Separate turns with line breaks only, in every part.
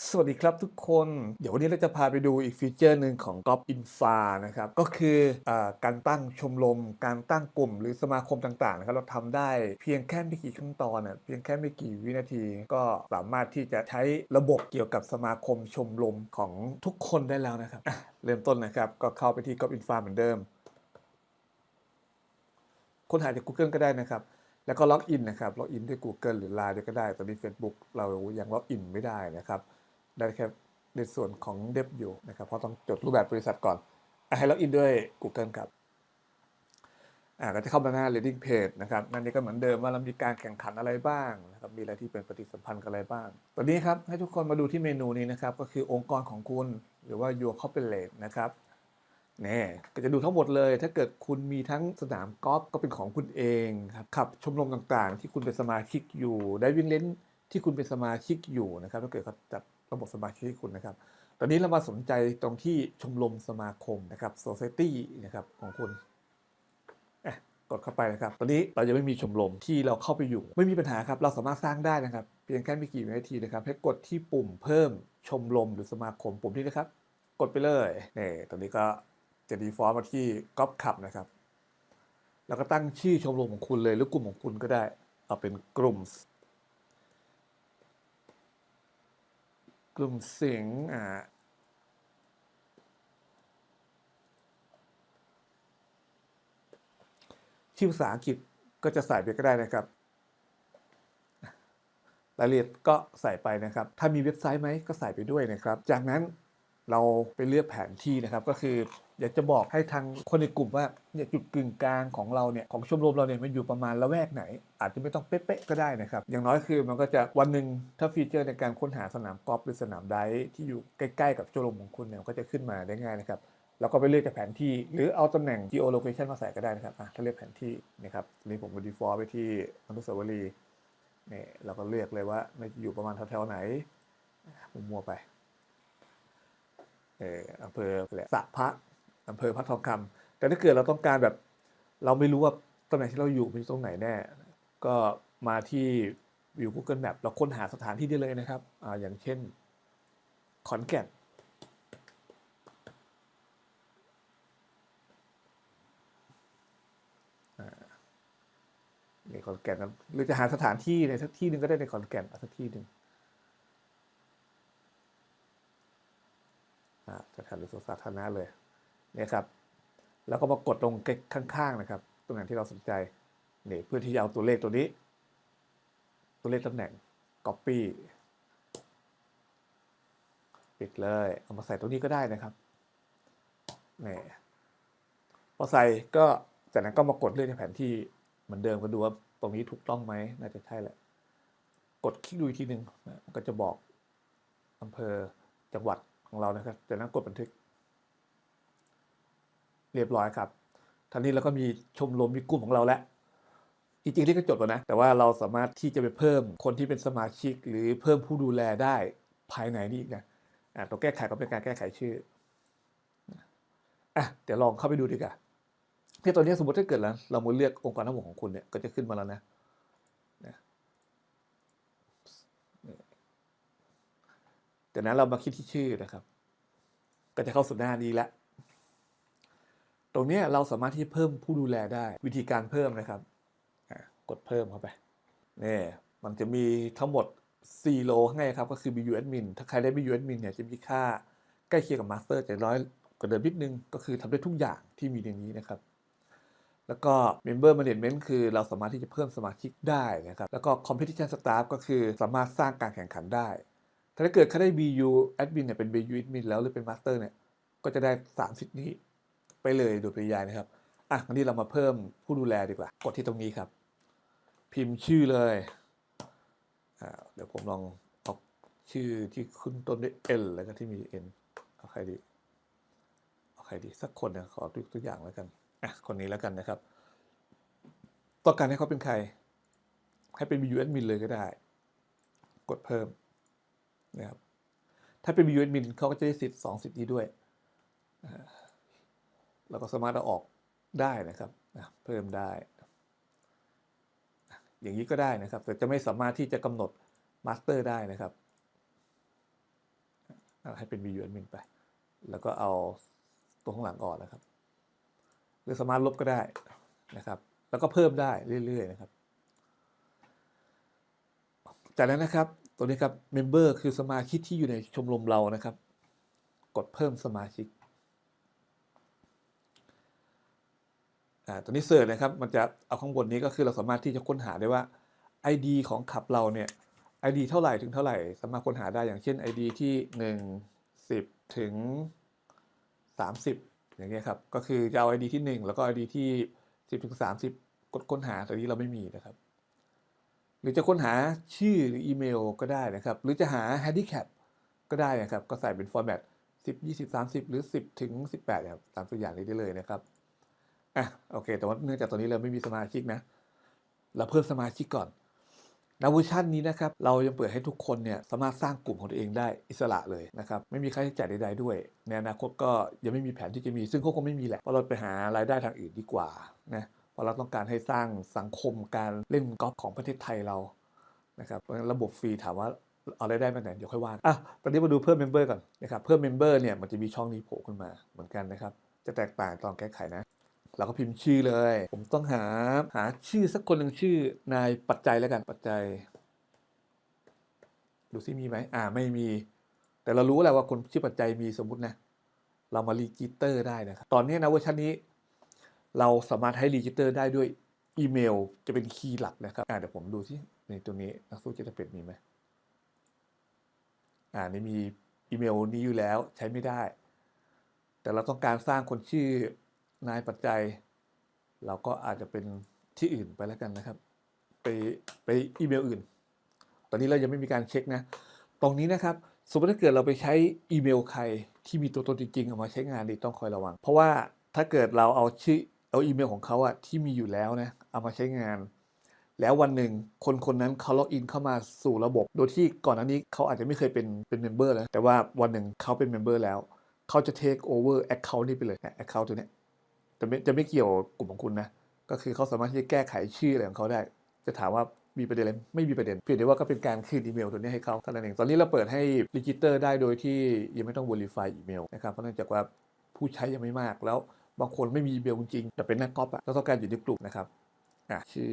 สวัสดีครับทุกคน เดี๋ยววันนี้เราจะพาไปดูอีกฟีเจอร์หนึ่งของ g o p Infa นะครับ ก็คืออการตั้งชมรม การตั้งกลุ่มหรือสมาคมต่างๆนะครับเราทำได้เพียงแค่ไม่กี่ขั้นตอนน่ะเพียงแค่ไม่กี่วินาที ก็สามารถที่จะใช้ระบบเกี่ยวกับสมาคมชมรมของทุกคนได้แล้วนะครับ เริ่มต้นนะครับ ก็เข้าไปที่ g o p Infa เหมือนเดิม ค้นหาจาก Google ก็ได้นะครับแล้วก็ล็อกอินนะครับ ล็อกอินด้วย Google หรือ Line ด้วก็ได้ ตอนนี้ Facebook เรายังล็อกอินไม่ได้นะครับ ได้แค่ในส่วนของเดบอยู่นะครับเพราะต้องจดรูปแบบบริษัทก่อนอให้ล็อกอินด้วย Google ครับอ่าก็จะเข้ามาหน้า leading page นะครับนั่นนี่ก็เหมือนเดิมว่าเรามีการแข่งขันอะไรบ้างนะครับมีอะไรที่เป็นปฏิสัมพันธ์กันอะไรบ้าง ตอนนี้ครับให้ทุกคนมาดูที่เมนูนี้นะครับ ก็คือองค์กรของคุณหรือว่า your corporate นะครับนี่ก็จะดูทั้งหมดเลย ถ้าเกิดคุณมีทั้งสนามกอล์ฟก็เป็นของคุณเองครับขับชมรมต่างๆ ที่คุณเป็นสมาชิกอยู่ ได้วิ่งเล่นที่คุณเป็นสมาชิกอยู่นะครับถ้าเกิดเขาจัด ระบบสมาชิกคุณนะครับ ตอนนี้เรามาสนใจตรงที่ชมรมสมาคมนะครับ society นะครับของคุณกดเข้าไปนะครับ ตอนนี้เราจะไม่มีชมรมที่เราเข้าไปอยู่ ไม่มีปัญหาครับ เราสามารถสร้างได้นะครับ เพียงแค่ไม่กี่วินาทีนะครับ ให้กดที่ปุ่มเพิ่มชมรมหรือสมาคมปุ่มนี้นะครับ กดไปเลยนี่ตอนนี้ก็จะ default มาที่ก๊อปขับนะครับ แล้วก็ตั้งชื่อชมรมของคุณเลยหรือกลุ่มของคุณก็ได้ เอาเป็นกลุ่ม กลุ่มเสียงอ่าที่ภาษาอังกฤษก็จะใส่ไปก็ได้นะครับ รายละเอียดก็ใส่ไปนะครับ ถ้ามีเว็บไซต์ไหมก็ใส่ไปด้วยนะครับ จากนั้น เราไปเลือกแผนที่นะครับก็คืออยากจะบอกให้ทางคนในกลุ่มว่าเนี่ยจุดกึ่งกลางของเราเนี่ยของชมรมเราเนี่ยมันอยู่ประมาณละแวกไหน อาจจะไม่ต้องเป๊ะๆก็ได้นะครับ อย่างน้อยคือมันก็จะวันหนึ่งถ้าฟีเจอร์ในการค้นหาสนามกอล์ฟหรือสนามไดที่อยู่ใกล้ๆกับชมรมของคุณเนี่ยมันก็จะขึ้นมาได้ง่ายนะครับแล้วก็ไปเลือกจากแผนที่หรือเอาตำแหน่ง geolocation มาใส่ก็ได้นะครับอะถ้าเลือกแผนที่นะครับนี้ผมก็ default ไปที่อนุสาวรีย์เนี่ยเราก็เลือกเลยว่ามันจะอยู่ประมาณแถวๆไหนมัวๆไป อำเภอแหละสะพระอำเภอพระทองคำแต่ถ้าเกิดเราต้องการแบบเราไม่รู้ว่าตำแหน่งที่เราอยู่มันอยู่ตรงไหนแน่ ก็มาที่วิว Google Map เราค้นหาสถานที่ได้เลยนะครับออย่างเช่นขอนแก่นในขอนแก่นหรือจะหาสถานที่ในสักที่หนึ่งก็ได้ในขอนแก่นอาสักที่หนึ่ง อ่าสถานหรือสวนสาธารณะเลยเนี่ยครับ แล้วก็มากดลงข้างๆนะครับตรงไหนที่เราสนใจนี่เพื่อที่จะเอาตัวเลขตัวนี้ ตัวเลขตำแหน่ง copy ปิดเลย เอามาใส่ตรงนี้ก็ได้นะครับนี่พอใส่ก็จากนั้นก็มากดเลื่อกในแผนที่เหมือนเดิมก็ดูว่าตรงนี้ถูกต้องไหมน่าจะใช่แหละ กดคลิกดูอีกทีหนึ่งนะมันก็จะบอกอำเภอจังหวัด ของเรานะครับจากนั้นกดบันทึก เรียบร้อยครับท่านี้เราก็มีชมรมมีกลุ่มของเราแล้วจริงๆที่ก็จบแล้วนะ แต่ว่าเราสามารถที่จะไปเพิ่มคนที่เป็นสมาชิก หรือเพิ่มผู้ดูแลได้ภายในนี้อีกนะอะตัวแก้ไขก็เป็นการแก้ไขชื่ออะเดี๋ยวลองเข้าไปดูดีกว่าที่ตอนนี้สมมติถ้าเกิดแล้ว เรามาเลือกองค์กรทั้งหมดของคุณเนี่ยก็จะขึ้นมาแล้วนะ จากนั้นเรามาคิดที่ชื่อนะครับ ก็จะเข้าสู่หน้านี้แล้วตรงนี้เราสามารถที่เพิ่มผู้ดูแลได้วิธีการเพิ่มนะครับกดเพิ่มเข้าไปนี่มันจะมีทั้งหมด4โลให้ครับก็คือ BU admin ถ้าใครได้ BU admin เนี่ยจะมีค่าใกล้เคียงกับ master จะร้อยกว่าเดิมนิดนึง ก็คือทำได้ทุกอย่างที่มีในนี้นะครับ แล้วก็ member management คือเราสามารถที่จะเพิ่มสมาชิกได้นะครับ แล้วก็ competition staff ก็คือสามารถสร้างการแข่งขันได้ ถ้าเกิดเขาได้ BU admin เนี่ยเป็น BU admin แล้วหรือเป็น master เนี่ย ก็จะได้3สิทธิ์นี้ไปเลยโดยปริยายนะครับ อะวันนี้เรามาเพิ่มผู้ดูแลดีกว่า กดที่ตรงนี้ครับ พิมพ์ชื่อเลย อ่า เดี๋ยวผมลองเอาชื่อที่ขึ้นต้นด้วย L แล้วก็ที่มี N เอาใครดี เอาใครดี สักคนเนี่ยขอตัวตัวอย่างแล้วกัน อะ คนนี้แล้วกันนะครับ ต้องการให้เขาเป็นใคร ให้เป็น BU admin เลยก็ได้ กดเพิ่ม นะครับถ้าเป็น BU admin เขาก็จะได้สิทธิ์สองสิทธิ์นี้ด้วยเราก็สามารถเอาออกได้นะครับเพิ่มได้ อย่างนี้ก็ได้นะครับ แต่จะไม่สามารถที่จะกำหนดมาสเตอร์ได้นะครับให้เป็น view admin ไป แล้วก็เอาตัวข้างหลังออกนะครับ หรือสามารถลบก็ได้นะครับ แล้วก็เพิ่มได้เรื่อยๆนะครับ จากนั้นนะครับ ตัวนี้ครับ member คือสมาชิกที่อยู่ในชมรมเรานะครับ กดเพิ่มสมาชิกอ่าตัวนี้เสิร์ชนะครับ มันจะเอาข้างบนนี้ก็คือเราสามารถที่จะค้นหาได้ว่า ID ของขับเราเนี่ย ID เท่าไหร่ถึงเท่าไหร่ สามารถค้นหาได้อย่างเช่น ID ที่หนึ่งสิบถึงสามสิบอย่างเงี้ยครับ ก็คือจะเอา ID ที่หนึ่งแล้วก็ ID ที่สิบถึงสามสิบกดค้นหาแต่นี้เราไม่มีนะครับ หรือจะค้นหาชื่อหรืออีเมลก็ได้นะครับ หรือจะหา handicap ก็ได้นะครับ ก็ใส่เป็น format 10 20 30 หรือ 10 ถึง 18ครับตามตัวอย่างนี้ได้เลยนะครับอะโอเค แต่ว่าเนื่องจากตอนนี้เราไม่มีสมาชิกนะ เราเพิ่มสมาชิกก่อนนเวอร์ชันนี้นะครับ เรายังเปิดให้ทุกคนเนี่ยสามารถสร้างกลุ่มของตัวเองได้อิสระเลยนะครับ ไม่มีค่าใช้จ่ายใดๆด้วย ในอนาคตก็ยังไม่มีแผนที่จะมี ซึ่งเขาคงไม่มีแหละเพราะเราไปหารายได้ทางอื่นดีกว่านะ เพราะเราต้องการให้สร้างสังคมการเล่นกอล์ฟของประเทศไทยเรานะครับระบบฟรีถามว่าเอารายได้มาไหนเดี๋ยวค่อยว่านอะตอนนี้มาดูเพิ่มเมมเบอร์ก่อนนะครับเพิ่มเมมเบอร์เนี่ยมันจะมีช่องนี้โผล่ขึ้นมาเหมือนกันนะครับ จะแตกต่างตอนแก้ไขนะเราก็พิมพ์ชื่อเลย ผมต้องหาหาชื่อสักคนหนึ่งชื่อนายปัจจัยแล้วกันปัจจัย ดูซิมีไหมอ่าไม่มี แต่เรารู้แล้วว่าคนชื่อปัจจัยมีสมมตินะ เรามารีจิสเตอร์ได้นะครับ ตอนนี้นะเวอร์ชันนี้ เราสามารถให้รีจิสเตอร์ได้ด้วยอีเมลจะเป็นคีย์หลักนะครับอ่าเดี๋ยวผมดูที่ในตัวนี้นักสู้จะเป็ดมีไหมอ่านี่มีอีเมลนี้อยู่แล้วใช้ไม่ได้ แต่เราต้องการสร้างคนชื่อนายปัจจัย เราก็อาจจะเป็นที่อื่นไปแล้วกันนะครับ ไปไปอีเมลอื่น ตอนนี้เรายังไม่มีการเช็คนะ ตรงนี้นะครับ สมมติถ้าเกิดเราไปใช้อีเมลใครที่มีตัวตนจริงๆเอามาใช้งานดีต้องคอยระวัง เพราะว่าถ้าเกิดเราเอาชื่อ เอาอีเมลของเขาอะที่มีอยู่แล้วนะเอามาใช้งาน แล้ววันหนึ่งคนคนนั้นเขาล็อกอินเข้ามาสู่ระบบ โดยที่ก่อนหน้านี้เขาอาจจะไม่เคยเป็นเป็นเมมเบอร์แล้วแต่ว่าวันหนึ่งเขาเป็นเมมเบอร์แล้วเขาจะ take over account นี้ไปเลยนะ account ตัวเนี้ยจะไม่จะไม่เกี่ยวกลุ่มของคุณนะก็คือเขาสามารถที่จะแก้ไขชื่ออะไรของเขาได้ จะถามว่ามีประเด็นอะไรไม่มีประเด็นเพียงแต่ว่าก็เป็นการคืนอีเมลตัวนี้ให้เขาเท่านั้นเองตอนนี้เราเปิดให้รีจิสเตอร์ได้โดยที่ยังไม่ต้อง verify อีเมลนะครับเพราะเนื่องจากว่าผู้ใช้ยังไม่มากแล้ว บางคนไม่มีอีเมลจริง แต่เป็นนักกอล์ฟอะแล้วต้องการอยู่ในกลุ่มนะครับอะชื่อ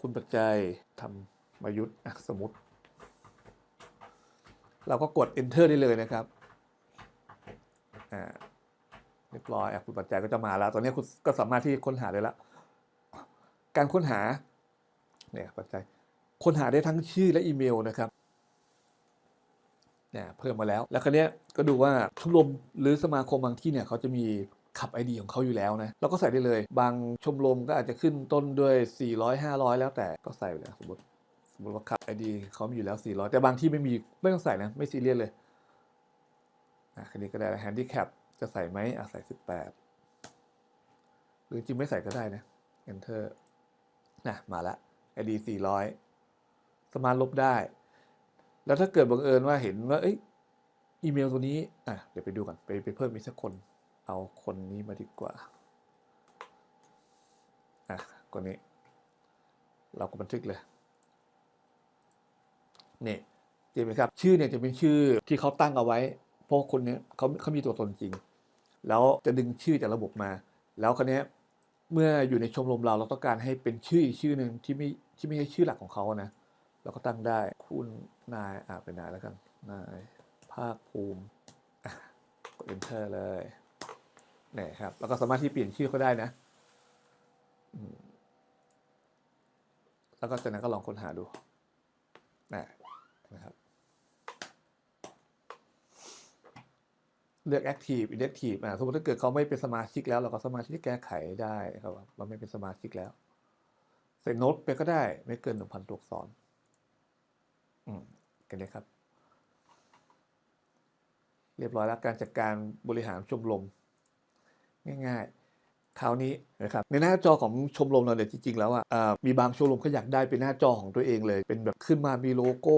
คุณปัจจัยทำมายุทธ์อะสมมติ เราก็กด enter ได้เลยนะครับอ่าเรียบร้อยอะคุณปัจจัยก็จะมาแล้ว ตอนนี้คุณก็สามารถที่ค้นหาได้แล้ว การค้นหาเนี่ยปัจจัยค้นหาได้ทั้งชื่อและอีเมลนะครับ เนี่ยเพิ่มมาแล้ว แล้วคราวนี้ก็ดูว่าชมรมหรือสมาคมบางที่เนี่ยเขาจะมีขับ ID ของเขาอยู่แล้วนะเราก็ใส่ได้เลย บางชมรมก็อาจจะขึ้นต้นด้วย 400 500 แล้วแต่ก็ใส่ไปเลยสมมติสมมติว่าขับ ID เขามีอยู่แล้ว 400 แต่บางที่ไม่มีไม่ต้องใส่นะไม่ซีเรียสเลยอะคันนี้ก็ได้แล้ว handicap จะใส่ไหมอะใส่ 18 หรือจริงไม่ใส่ก็ได้นะ enter นะมาละ ID 400 สามารถลบได้ แล้วถ้าเกิดบังเอิญว่าเห็นว่าอีเมลตัวนี้อะเดี๋ยวไปดูก่อนไปไปเพิ่มอีกสักคน เอาคนนี้มาดีกว่าอะคนนี้ เราก็บันทึกเลยเนี่ยเห็นไหมครับ ชื่อเนี่ยจะเป็นชื่อที่เขาตั้งเอาไว้ เพราะคนเนี้ยเขาเขามีตัวตนจริง แล้วจะดึงชื่อจากระบบมา แล้วคนนี้เมื่ออยู่ในชมรมเราเราต้องการให้เป็นชื่ออีกชื่อหนึ่งที่ไม่ที่ไม่ใช่ชื่อหลักของเขานะ เราก็ตั้งได้คุณนายอ่าเป็นนายแล้วกัน นาย ภาคภูมิกด enter เลยนี่ครับ แล้วก็สามารถที่เปลี่ยนชื่อเขาได้นะแล้วก็จากนั้นก็ลองค้นหาดูนะนะครับ เลือก active inactive อ่าสมมติถ้าเกิดเขาไม่เป็นสมาชิกแล้ว เราก็สามารถที่จะแก้ไขได้ครับว่าเราไม่เป็นสมาชิกแล้ว ใส่โน้ตไปก็ได้ ไม่เกินหนึ่งพันตัวอักษร กันเลยครับ เรียบร้อยแล้วการจัดการบริหารชมรมง่ายๆคราวนี้นะครับในหน้าจอของชมรมเราเนี่ยจริงๆแล้วอะอ่ามีบางชมรมเขาอยากได้เป็นหน้าจอของตัวเองเลย เป็นแบบขึ้นมามีโลโก้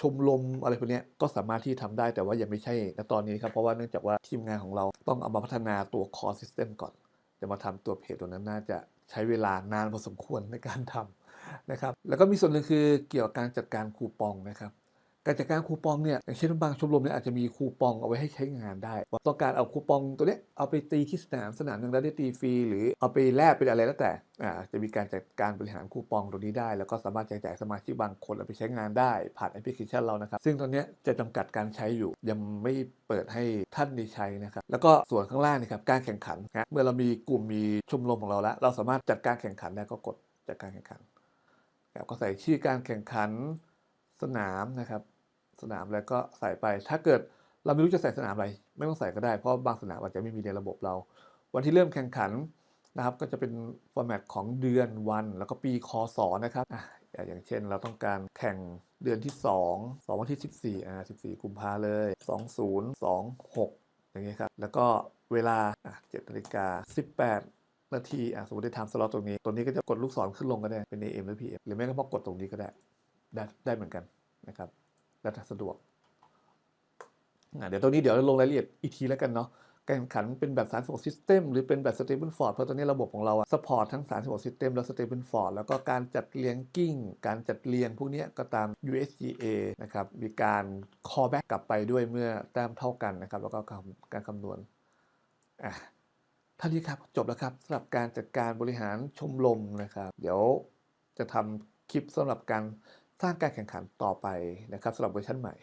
ชมรมอะไรพวกนี้ก็สามารถที่ทำได้แต่ว่ายังไม่ใช่ณตอนนี้ครับเพราะว่าเนื่องจากว่าทีมงานของเราต้องเอามาพัฒนาตัว core system ก่อนจะมาทำตัวเพจตัวนั้นน่าจะใช้เวลานานพอสมควรในการทำ นะครับแล้วก็มีส่วนหนึ่งคือเกี่ยวกับการจัดการคูปองนะครับการจัดการคูปองเนี่ยอย่างเช่นบางชมรมเนี่ยอาจจะมีคูปองเอาไว้ให้ใช้งานได้ว่าต้องการเอาคูปองตัวเนี้ยเอาไปตีที่สนามสนามหนึ่งแล้วได้ตีฟรีหรือเอาไปแลกเป็นอะไรแล้วแต่อ่าจะมีการจัดการบริหารคูปองตรงนี้ได้ แล้วก็สามารถแจกจ่ายสมาชิกบางคนเอาไปใช้งานได้ ผ่านแอปพลิเคชันเรานะครับ ซึ่งตอนเนี้ยจะจำกัดการใช้อยู่ ยังไม่เปิดให้ท่านได้ใช้นะครับแล้วก็ส่วนข้างล่างนะครับการแข่งขันนะเมื่อเรามีกลุ่มมีชมรมของเราแล้ว เราสามารถจัดการแข่งขันได้ก็กดจัดการแข่งขัน ก็ใส่ชื่อการแข่งขันสนามนะครับ สนามแล้วก็ใส่ไปถ้าเกิดเราไม่รู้จะใส่สนามอะไร ไม่ต้องใส่ก็ได้เพราะบางสนามอาจจะไม่มีในระบบเรา วันที่เริ่มแข่งขันนะครับ ก็จะเป็นฟอร์แมตของเดือนวัน แล้วก็ปีคศนะครับออย่างเช่นเราต้องการแข่งเดือนที่ 2 2 วันที่ 14อ่า14 กุมภาเลย 2026 อย่างเงี้ยครับ แล้วก็เวลา7นาฬิกา18 นาทีอะสมมติได้ทำสล็อตตรงนี้ ตัวนี้ก็จะกดลูกศรขึ้นลงก็ได้ เป็น AM หรือ PM หรือไม่ก็พอกดตรงนี้ก็ได้ได้ได้เหมือนกันนะครับ แล้วสะดวกเดี๋ยวตรงนี้เดี๋ยวลงรายละเอียดอีกทีแล้วกันเนาะการแข่งขันเป็นแบบ36 System หรือเป็นแบบ Stable Ford เพราะตอนนี้ระบบของเราอะ support ทั้ง36 System และ Stable Ford แล้วก็การจัดเรียงกิ้ง การจัดเรียงพวกนี้ก็ตาม USGA นะครับ มีการ callback กลับไปด้วยเมื่อแต้มเท่ากันนะครับ แล้วก็การคำนวณอะ ท่านี้ครับจบแล้วครับสำหรับการจัดการบริหารชมรมนะครับ เดี๋ยวจะทำคลิปสำหรับการสร้างการแข่งขันต่อไปนะครับสำหรับเวอร์ชันใหม่